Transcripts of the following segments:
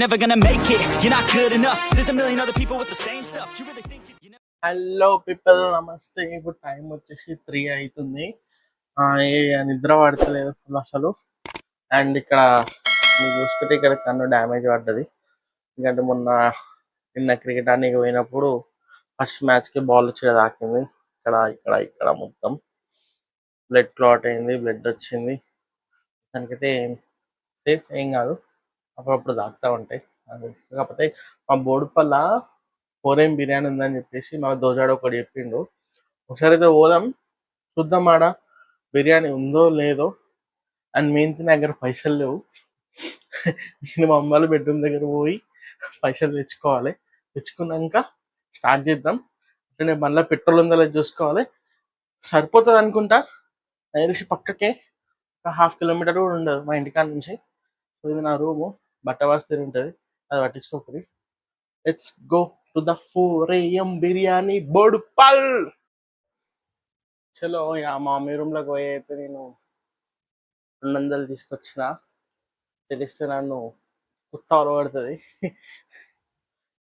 Never gonna make it, you're not good enough. There's a million other people with the same stuff. You really think you, never. Hello people నమస్తే ఇప్పుడు time వచ్చేసి three అవుతుంది. ఆ, ఏ నిద్ర పడతలేదు full అసలు. And ఇక్కడ మీరు చూసుకుంటే ఇక్కడ కన్ను డ్యామేజ్ పడ్డది. ఎందుకంటే మొన్న నిన్న క్రికెట్ ఆడడానికి పోయినప్పుడు ఫస్ట్ మ్యాచ్కి బాల్ వచ్చి తాకింది. ఇక్కడ ఇక్కడ ఇక్కడ మొత్తం. బ్లడ్ క్లాట్ అయింది బ్లడ్ వచ్చింది. దానికైతే సేఫ్ ఏం కాదు. అప్పుడప్పుడు తాకుతూ ఉంటాయి. అది కాకపోతే మా బోడుపల్ల పోరేం బిర్యానీ ఉందని చెప్పేసి మా దోజాడు ఒకటి చెప్పిండు. ఒకసారి అయితే పోదాం చూద్దాం ఆడ బిర్యానీ ఉందో లేదో. అండ్ మెయిన్ నా దగ్గర పైసలు లేవు. నేను మా అమ్మాయి బెడ్రూమ్ దగ్గర పోయి పైసలు తెచ్చుకోవాలి. తెచ్చుకున్నాక స్టార్ట్ చేద్దాం. అంటే మళ్ళీ పెట్రోల్ ఉందో చూసుకోవాలి. సరిపోతుంది అనుకుంటా. అది తెలిసి పక్కకే ఒక హాఫ్ కిలోమీటర్ కూడా ఉండదు మా ఇంటికాడ నుంచి. సో ఇది నా రూము. బట్ట వస్తూ ఉంటుంది అది పట్టించుకోకరి let's go to the four AM biryani Boduppal! చలో యా మా మీ రూమ్ పోయి అయితే నేను రెండు వందలు తీసుకొచ్చిన. తెలిస్తే నన్ను కుత్త పడుతుంది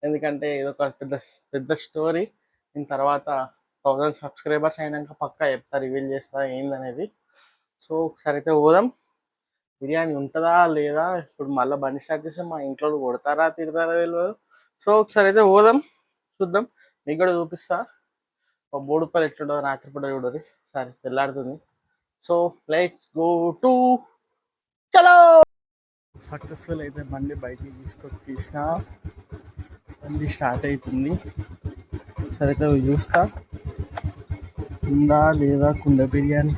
ఎందుకంటే ఇది ఒక పెద్ద పెద్ద స్టోరీ. దీని తర్వాత థౌజండ్ సబ్స్క్రైబర్స్ అయినాక పక్కా చెప్తా రివీల్ చేస్తా ఏందనేది. సో ఒకసారి అయితే పోదాం. బిర్యానీ ఉంటుందా లేదా? ఇప్పుడు మళ్ళీ బండి స్టార్ట్ చేస్తే మా ఇంట్లో కొడతారా తిడతారా తెలియదు సో ఒకసారి అయితే పోదాం చూద్దాం. మీకు కూడా చూపిస్తా. ఒక బోడుపల్లి ఎట్లుండదు రాత్రిపూట చూడరు. సరే తెల్లాడుతుంది సో లెట్స్ గో టు చలో! సక్సెస్ఫుల్ అయితే బండి బయటికి తీసుకొచ్చి తీసిన బండి స్టార్ట్ అవుతుంది. సరే అయితే చూస్తా. ఉందా లేదా కుండ బిర్యానీ?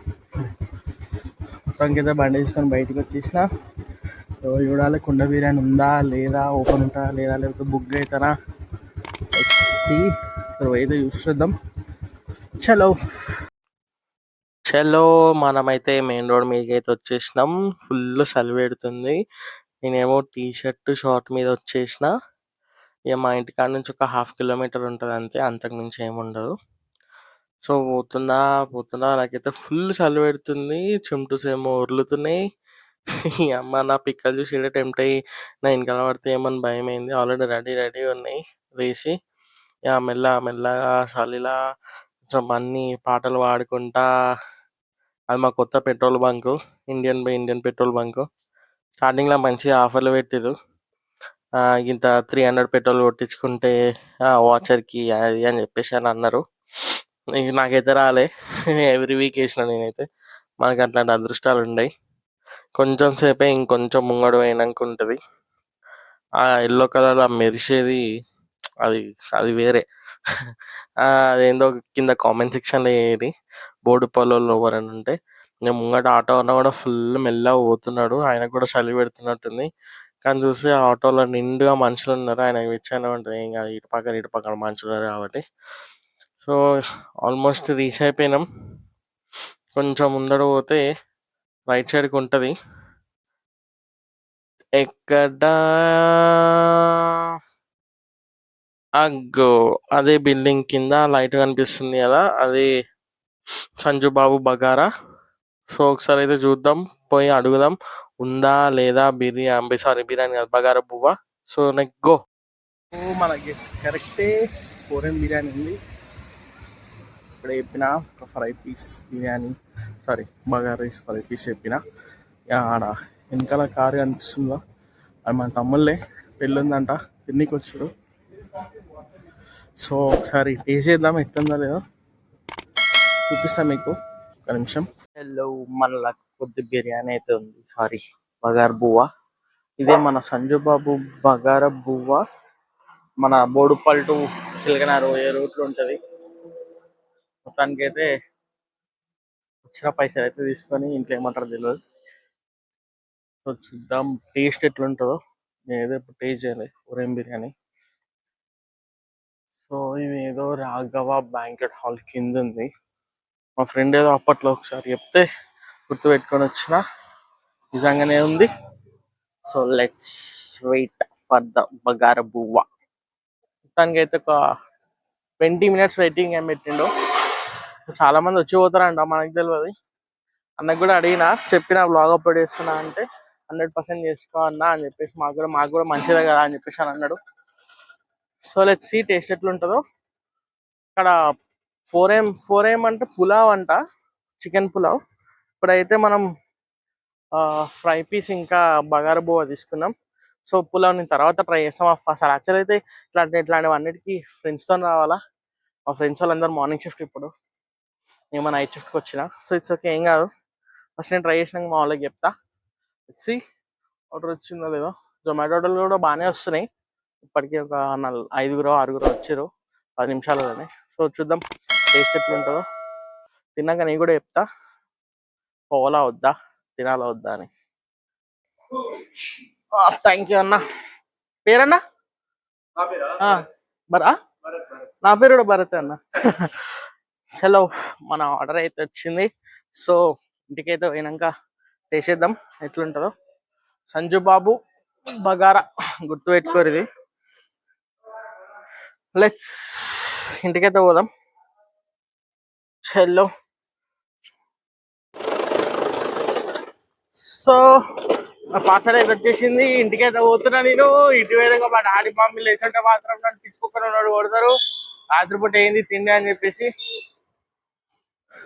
మొత్తానికి అయితే బండి తీసుకొని బయటకు వచ్చేసిన. సో చూడాలి కుండ బిర్యానీ ఉందా లేదా ఓపెన్ ఉంటుందా లేదా లేకపోతే బుక్ అవుతారా సో అయితే చూసేద్దాం చలో. చలో మనమైతే మెయిన్ రోడ్ మీదకి అయితే వచ్చేసినాం. ఫుల్ చలి పెడుతుంది. నేనేమో టీ షర్ట్ షార్ట్ మీద వచ్చేసిన. ఇక మా ఇంటికాడ నుంచి ఒక హాఫ్ కిలోమీటర్ ఉంటుంది అంతే అంతకు మించి ఏమి ఉండదు సో పోతున్నా పోతున్నా నాకైతే ఫుల్ చలి పెడుతుంది. చెమటూస్ ఏమో ఉరులుతున్నాయి. ఈ అమ్మ నా పిక్కలు చూసి ఇక్కడ టెంప్ట్ అయ్యి నా వెనకాల పడితే ఏమని భయం అయింది ఆల్రెడీ రెడీ రెడీ ఉన్నాయి. వేసి ఇక మెల్ల మెల్లగా చలిలా కొంచెం అన్ని పాటలు పాడుకుంటా. అది మా కొత్త petrol bunk Indian by Indian petrol bunk. స్టార్టింగ్లో మంచిగా ఆఫర్లు పెట్టిరు ఇంత త్రీ హండ్రెడ్ పెట్రోల్ కొట్టించుకుంటే వాచర్కి అది అని చెప్పేసి అని అన్నారు. నాకైతే రాలే. ఎవ్రీ వీక్ వేసిన నేనైతే. మనకి అట్లాంటి అదృష్టాలు ఉన్నాయి కొంచెం సేపే ఇంకొంచెం ముంగడు పోయినాక ఉంటుంది. ఆ ఎల్లో కలర్ ఆ మెరిసేది అది అది వేరే. అదేందో కింద కామెంట్ సెక్షన్లో ఏది? బోర్డు పొలంలో ఎవరైనా ఉంటే. నేను ముంగట ఆటో అన్న కూడా ఫుల్ మెల్లగా పోతున్నాడు. ఆయనకు కూడా చలి పెడుతున్నట్టుంది. కానీ చూస్తే ఆ ఆటోలో నిండుగా మనుషులు ఉన్నారు ఆయనకు విచ్చానే ఉంటుంది ఏం కాదు ఇటు పక్కన ఇటు పక్కన మనుషులు కాబట్టి. సో ఆల్మోస్ట్ రీచ్ అయిపోయినాం. కొంచెం ముందర పోతే రైట్ సైడ్కి ఉంటుంది. ఎక్కడ? అగ్గో! అదే బిల్డింగ్ కింద లైట్ కనిపిస్తుంది కదా అది సంజు బాబు బగారా. సో ఒకసారి అయితే చూద్దాం పోయి అడుగుదాం ఉందా లేదా బిర్యానీ సారీ బిర్యానీ కాదు బగారా బువ్వ. So next go. మన గెస్ కరెక్టే కోరియన్ బిర్యానీ ఉంది. ఇక్కడ చెప్పిన ఒక fry piece biryani sorry bagara rice fry piece చెప్పిన. ఆడ వెనకాల కారు కనిపిస్తుందో అది మన తమ్ముళ్ళే. పెళ్ళుందంట. తిన్నికి వచ్చాడు. సో ఒకసారి టేస్ట్ చేద్దాం ఎట్లుందో లేదో. చూపిస్తా మీకు. ఒక నిమిషం. హలో మన కొద్ది బిర్యానీ అయితే ఉంది. సారీ బగార్ బువ్వ. ఇదే మన సంజు బాబు బగార బువ్వ. మన బోడుపల్టు చిలకనారు ఏ రూట్లో ఉంటుంది. మొత్తానికి అయితే వచ్చిన పైసలు అయితే తీసుకొని ఇంట్లో ఏమంటారు తెలియదు సో చూద్దాం టేస్ట్ ఎట్లుంటుందో. నేను ఏదో ఇప్పుడు టేస్ట్ చేయాలి ఫోరేం బిర్యానీ. సో ఇది ఏదో రాఘవ బ్యాంకెట్ హాల్ కింద ఉంది. మా ఫ్రెండ్ ఏదో అప్పట్లో ఒకసారి చెప్తే గుర్తు పెట్టుకొని వచ్చిన. నిజంగానే ఉంది. So let's wait for the bagara బువ్వ. మొత్తానికి అయితే ఒక ట్వంటీ మినిట్స్ వెయిటింగ్ ఏం పెట్టిండో. చాలా మంది వచ్చి పోతారంట మనకు తెలియదు అన్నకు కూడా అడిగిన చెప్పిన బ్లాగ్ అప్లోడ్ చేస్తున్నా అంటే హండ్రెడ్ పర్సెంట్ చేసుకో అన్నా అని చెప్పేసి మాకు కూడా మాకు కూడా మంచిదే కదా అని చెప్పేసి అని అన్నాడు. సో లెట్ సీ టేస్ట్ ఎట్లుంటుందో. ఇక్కడ ఫోర్ ఏం ఫోర్ ఏం అంటే పులావ్ అంట చికెన్ పులావ్. ఇప్పుడైతే మనం ఫ్రై పీస్ ఇంకా బగారు బువ్వ తీసుకున్నాం. సో పులావ్ నేను తర్వాత ట్రై చేస్తాం. అసలు యాక్చువల్ అయితే ఇట్లాంటి ఇట్లాంటివి అన్నిటికీ ఫ్రెండ్స్తో రావాలా? మా ఫ్రెండ్స్ వాళ్ళందరూ మార్నింగ్ షిఫ్ట్ ఇప్పుడు. నేను నైట్ షిఫ్ట్కి వచ్చిన. సో ఇట్స్ ఓకే ఏం కాదు. ఫస్ట్ నేను ట్రై చేసినాక మా వాళ్ళకి చెప్తా. సి ఆర్డర్ వచ్చిందో లేదో. జొమాటో ఆర్డర్లు కూడా బాగానే వస్తున్నాయి. ఇప్పటికీ ఒక నల్ ఐదుగురు ఆరుగురు వచ్చారు. పది నిమిషాలలోనే. సో చూద్దాం. టేస్ట్ ఎట్లుంటుందో తిన్నాక నేను కూడా చెప్తా. పోవాలా వద్దా? తినాలా వద్దా అని. థ్యాంక్ యూ అన్న. పేరన్నా? బరా నా పేరు కూడా భరత్ అన్న. చలో మన ఆర్డర్ అయితే వచ్చింది. సో ఇంటికైతే పోయినాక చేసేద్దాం ఎట్లుంటుందో. సంజు బాబు బగారా గుర్తు పెట్టుకోరు ఇది. లెట్స్ ఇంటికైతే పోదాం. చలో. సో పార్సల్ అయితే వచ్చేసింది. ఇంటికైతే పోతున్నా నేను. ఇటు మా డాడీ మమ్మీ లేచుంటే మాత్రం నన్ను పిచ్చుకోకుండా ఉన్నాడు కొడతారు. రాత్రిపూట ఏంది తిండి అని చెప్పేసి.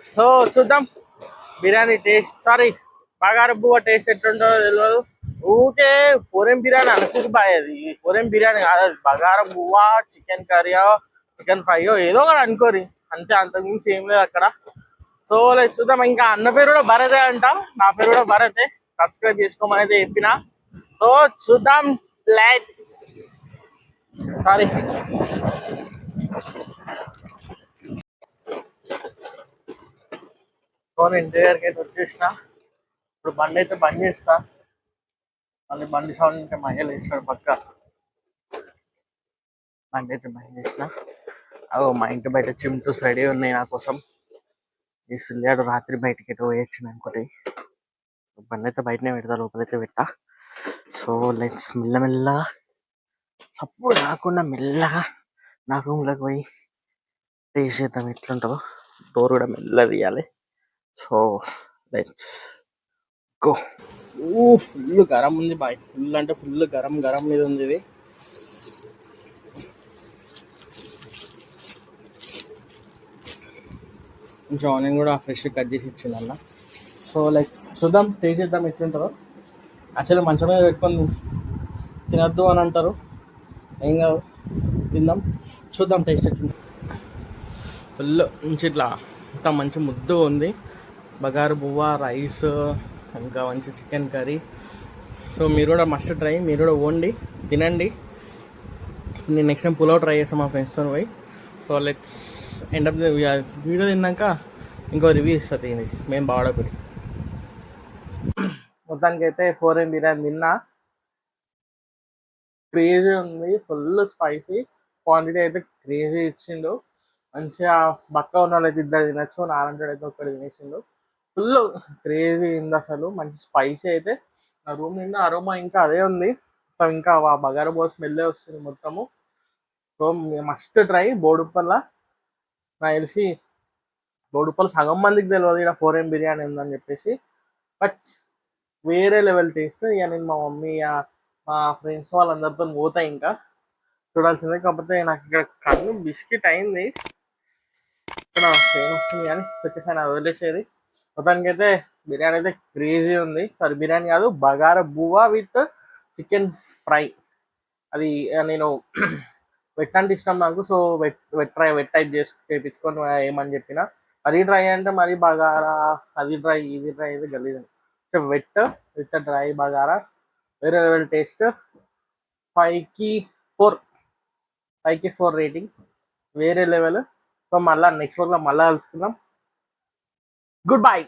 సో చూద్దాం. బిర్యానీ టేస్ట్. సారీ బగారు బువ్వ టేస్ట్ ఎట్లుంటుందో తెలియదు ఊకే ఫోరెం బిర్యానీ అనుకుంటు బాయ్ అది. ఫోరెం బిర్యానీ కాదు అది బగారం బువ్వ చికెన్ కర్రీయో చికెన్ ఫ్రైయో ఏదో ఒకటి అనుకోరి. అంతే అంతకుమించి ఏం లేదు అక్కడ. సో లైక్ చూద్దాం. ఇంకా అన్న పేరు కూడా భరతే అంట. నా పేరు కూడా భరతే. సబ్స్క్రైబ్ చేసుకోమని అయితే చెప్పిన. సో చూద్దాం. Likes sorry. సో ఇంటి దగ్గరికి అయితే వచ్చేసిన ఇప్పుడు బండి అయితే బంద్ చేస్తా. మళ్ళీ బండి సౌండ్ ఉంటే మహిళ ఇస్తాడు పక్క. బండి అయితే బంద్ చేసిన అగో మా ఇంటి బయట చిమ్టూస్ రెడీ ఉన్నాయి నా కోసం. ఈ సుల్యాడు రాత్రి బయటికి ఎటు పోయొచ్చిన అనుకోటి బండి అయితే బయటనే పెడతా లోపలైతే పెట్టా. సో లెట్స్ మెల్లమెల్ల సప్పుడు కాకుండా మెల్లగా నా రూమ్లోకి పోయి టేస్ట్ చేద్దాం ఎట్లుంటుందో. డోర్ కూడా మెల్లగా తీయాలి. So let's go. Oh full గరం ఉంది బాయ్. ఫుల్ అంటే ఫుల్ గరం గరం మీద ఉంది ఇది. కొంచెం ఆనియన్ కూడా ఫ్రెష్ కట్ చేసి ఇచ్చింది అన్న సో లైక్ చూద్దాం టేస్ట్ చేద్దాం ఎట్లుంటుందో. యాక్చువల్లీ మంచం మీద పెట్టుకొని తినద్దు అని అంటారు. ఏం కాదు తిందాం. చూద్దాం టేస్ట్ ఎట్లుంది ఫుల్ మంచి ఇట్లా అంత మంచి ముద్దు ఉంది. బగారు బువ్వ రైస్ ఇంకా మంచి చికెన్ కర్రీ. సో మీరు కూడా మస్ట్ ట్రై మీరు కూడా వండి తినండి. నేను నెక్స్ట్ టైం పులావ్ ట్రై చేస్తాను మా ఫ్రెండ్స్తో పోయి. So let's end up video తిన్నాక ఇంకో రివ్యూ ఇస్తుంది దీనికి మేము బావడకుడి. మొత్తానికి అయితే ఫోర్ ఎం బిర్యానీ తిన్నా. క్రేజీ ఉంది ఫుల్ స్పైసీ క్వాంటిటీ అయితే క్రేజీ ఇచ్చిండు. మంచిగా బక్క ఉన్న వాళ్ళైతే ఇద్దరు తినచ్చు నారాయణ అయితే ఒక్కటి తినేసిండు. ఫుల్ క్రేజీ అయింది అసలు. మంచి స్పైసీ అయితే. నా రూమ్ నిండా అరోమా ఇంకా అదే ఉంది. సో ఇంకా ఆ బగారా బోస్ స్మెల్లే వస్తుంది మొత్తము. సో మస్ట్ ట్రై బోడుప్పల్ల నాకు తెలిసి బోడుప్పల్ సగం మందికి తెలియదు ఇక్కడ ఫోర్ ఎం బిర్యానీ ఉందని చెప్పేసి. బట్ వేరే లెవెల్ టేస్ట్. ఇక నేను మా మమ్మీ మా ఫ్రెండ్స్ వాళ్ళందరితో పోతా ఇంకా. చూడాల్సిందే. కాకపోతే నాకు ఇక్కడ కన్ను బిస్కెట్ అయింది. ఇక్కడ పెయిన్ వస్తుంది కానీ వచ్చేసాను వదిలేసేది. మొత్తానికి అయితే బిర్యానీ అయితే క్రేజీ ఉంది. సారీ బిర్యానీ కాదు బగారా బువ్వ విత్ చికెన్ ఫ్రై. అది నేను వెట్ అంటే ఇష్టం నాకు so wet wet try wet type చేసి చేయించుకొని ఏమని చెప్పిన మరీ డ్రై అంటే మరీ బగారా అది డ్రై ఇది డ్రై ఇది గలీజ్ so wet with dry bagara వేరే లెవెల్ టేస్ట్ ఫైవ్కి ఫోర్ ఫైవ్కి ఫోర్ రేటింగ్ వేరే లెవెల్. సో మళ్ళీ నెక్స్ట్ వర్క్లో మళ్ళీ కలుసుకుందాం. Good bye